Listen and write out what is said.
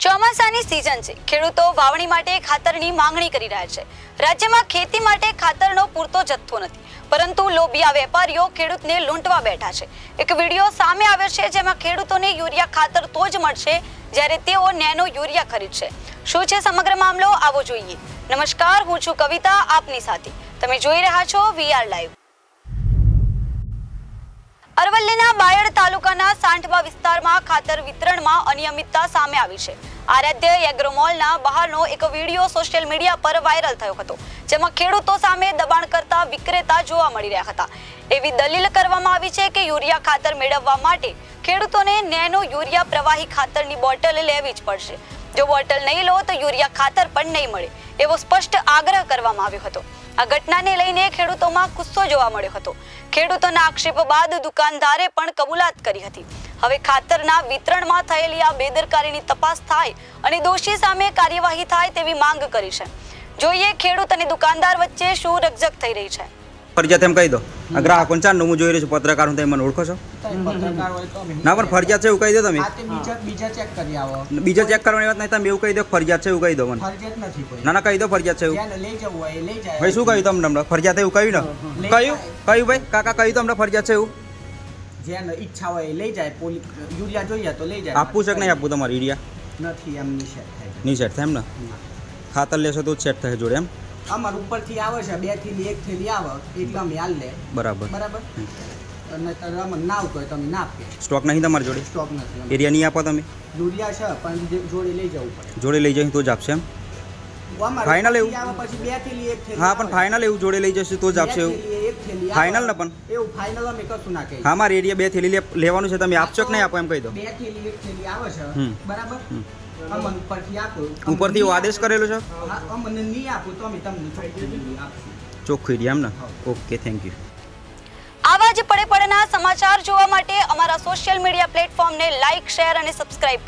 ચોમાસાની સિઝન છે. ખેડૂતો વાવણી માટે ખાતરની માંગણી કરી રહ્યા છે. રાજ્યમાં ખેતી માટે ખાતરનો પૂરતો જથ્થો નથી. પરંતુ લોભિયા વેપારીઓ ખેડૂતને લૂંટવા બેઠા છે. એક વીડિયો સામે આવ્યો છે જેમાં ખેડૂતોને યુરિયા ખાતર તો જ મળશે જ્યારે તેઓ નેનો યુરિયા ખરીદશે. શું છે સમગ્ર મામલો? આવો જોઈએ. નમસ્કાર, હું છું કવિતા, આપની સાથે. તમે જોઈ રહ્યા છો વીઆર લાઈવ અરવલ્લીના બાયડ તાલુકાના સાંઠબા વિસ્તારમાં ખાતર વિતરણમાં અનિયમિતતા સામે આવી છે. આરાધ્ય એગ્રોમોલના બહારનો એક વીડિયો સોશિયલ મીડિયા પર વાયરલ થયો હતો, જેમાં ખેડૂતો સામે દબાણ કરતા વિક્રેતા જોવા મળી રહ્યા હતા. એવી દલીલ કરવામાં આવી છે કે યુરિયા ખાતર મેળવવા માટે ખેડૂતોને નેનો યુરિયા પ્રવાહી ખાતરની બોટલ લેવી જ પડશે. જો બોટલ નહીં લો તો યુરિયા ખાતર પણ નહીં મળે, એવો સ્પષ્ટ આગ્રહ કરવામાં આવ્યો હતો. આ ઘટનાને લઈને ખેડૂતોમાં ગુસ્સો જોવા મળ્યો હતો. ખેડૂતોના આક્ષેપ બાદ દુકાનદારે પણ કબૂલાત કરી હતી. હવે ખાતરના વિતરણમાં થયેલી આ બેદરકારીની તપાસ થાય અને દોષી સામે કાર્યવાહી થાય તેવી માંગ કરી છે. જોઈએ ખેડૂત અને દુકાનદાર વચ્ચે શું રકઝક થઈ રહી છે. ફરજિયાત એમ કહી દો. આ ગ્રાહકોને ચારનું હું જોઈ રહ્યો છું પત્રકાર હું તમે મને ઓળખો છો. ના પણ ફરજિયાત છે એવું કહી દો તમે. બીજા ચેક કરી આવો. બીજા ચેક કરવાની વાત નહીં તમે એવું કહી દો ફરજિયાત છે એવું કહી દો મને. ના ના કહી દો ફરજિયાત છે એવું. ભાઈ શું કહ્યું તમને હમણાં ફરજિયાત એવું કહ્યું ને? કહ્યું? કહ્યું ભાઈ? કાકા કહ્યું તમને ફરજિયાત છે એવું? જેને ઈચ્છા હોય લઈ જાય. પોલી યુરિયા જોઈએ તો લઈ જાય. આપવું છે કે નહીં આપવું તમારે યુરિયા? નથી એમ નિષેધ થાય નિષેધ સેટ થાય એમ ને? ખાતર લેશો તો સેટ થશે જોડે એમ? અમાર ઉપરથી આવે છે બેથી એક થેલી આવે. એટલે અમે હાલ લે. બરાબર. બરાબર? અને અમને ના આવતો હોય તમે ના આપીએ. સ્ટોક નહીં તમારી જોડે? સ્ટોક નથી. એરિયા નહીં આપો તમે? યુરિયા છે પણ જોડે લઈ જવું પડે. જોડે લઈ જઈને તો જ આપશે એમ? ફાઇનલ એવું? પછી બે થેલી એક થેલી હા પણ ફાઇનલ એવું જોડે લઈ જશે તો જ આપશે એવું? એક થેલી ફાઇનલ ને પણ? એવું ફાઇનલ અમે કશું ના કહીએ. હા મારે એરિયા બે થેલી લે- લેવાનું છે તમે આપશો કે નહીં આપો એમ કહી દો. બે થેલી એક થેલી આવે છે. બરાબર? ઉપરથી એવો આદેશ કરેલો છે? ચોખ્ખી અમને નહીં આપો તો અમે તમને ચોખ્ખું આપશું. ચોખ્ખું એરિયા એમ ને? ઓકે થેન્ક યુ આવા જ પડે પડેના સમાચાર જોવા માટે અમારા સોશિયલ મીડિયા પ્લેટફોર્મને લાઇક શેર અને સબસ્ક્રાઇબ કરો.